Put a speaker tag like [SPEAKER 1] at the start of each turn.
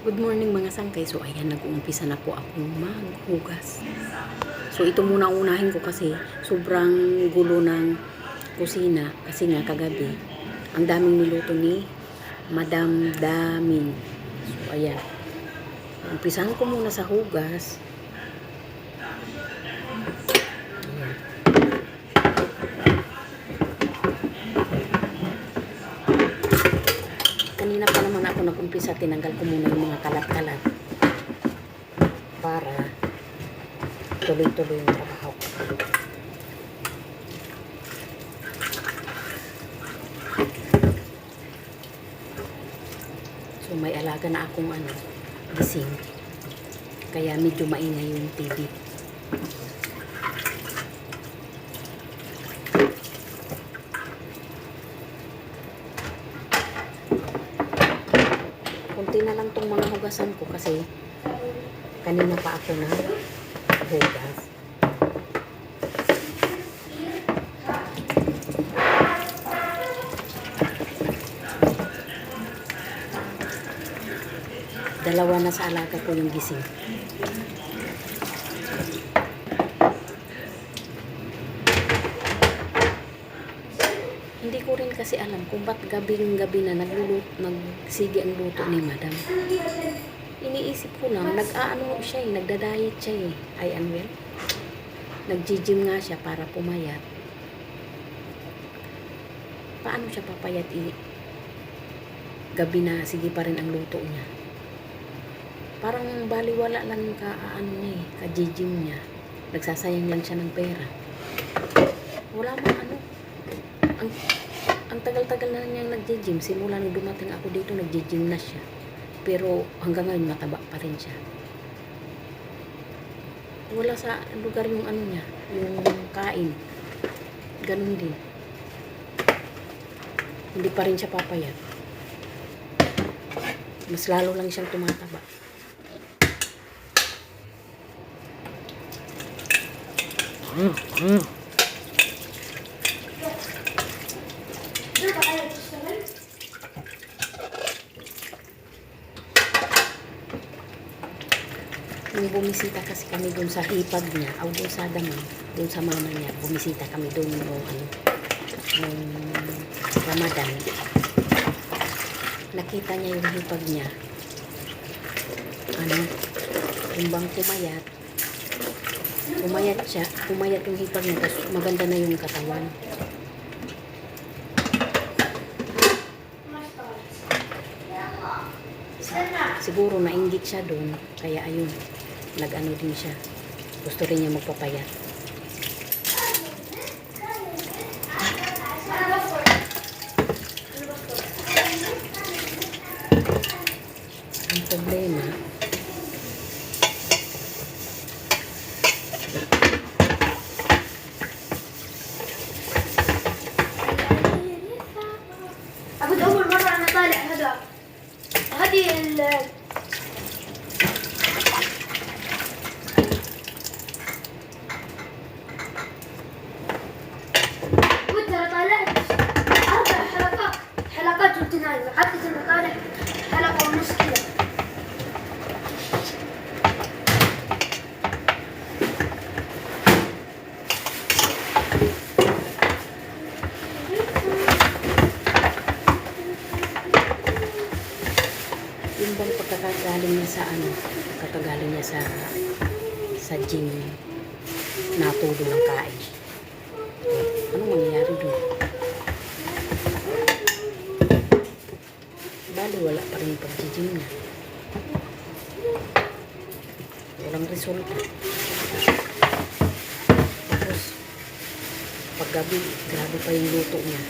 [SPEAKER 1] Good morning mga sangkay. So ayan, nag-uumpisa na po akong maghugas. So ito muna unahin ko kasi sobrang gulo ng kusina. Kasi nga kagabi, ang daming niluto ni Madam Damin. So ayan. Umpisahan ko muna sa hugas. Ayan. Kanina pa nag-umpisa, tinanggal ko muna yung mga kalat-kalat para tuloy-tuloy yung trabaho. So may alaga na akong ano, gising. Kaya medyo maingay yung TV. Kunti na lang tong mga hugasan ko kasi kanina pa ako na hugas. Dalawa na sa alaga ko yung gising. Hindi ko rin kasi alam kung ba't gabing gabi na naglulut, nagsigi ang luto ni madam. Iniisip ko lang, nag-aano siya eh, nagda-diet siya eh. Ay, Anwel. Nag-gym nga siya para pumayat. Paano siya papayat i gabi na sige pa rin ang luto niya? Parang baliwala lang yung ka-ano niya eh, ka-gym niya. Nagsasayang lang siya ng pera. Wala mang ano, ang ang tagal-tagal na niyang nagji-gym. Simula nung dumating ako dito, nagji-gym na siya. Pero hanggang ngayon, mataba pa rin siya. Wala sa lugar yung ano niya, yung kain. Ganun din. Hindi pa rin siya papayat. Mas lalo lang siyang tumataba. Nung bumisita kasi kami doon sa hipag niya, o doon sa dama, doon sa mama niya, bumisita kami doon nung ano, nung Ramadan. Nakita niya yung hipag niya. Ano, yung bang kumayat, kumayat siya, kumayat yung hipag niya, tapos maganda na yung katawan. Siguro nainggit siya doon, kaya ayun, nag-ano din siya. Gusto rin niya magpapayat. Ang problema,
[SPEAKER 2] أقول أول مرة أنا طالع هذا هذه
[SPEAKER 1] yung bang pagkakagaling niya sa ano, pagkakagaling niya sa sa gym, natulo ng kain. Ano mangyayari doon? Bali, wala pa rin yung pag-gym niya. Walang resulta. Tapos, paggabi, grabe pa yung luto niya.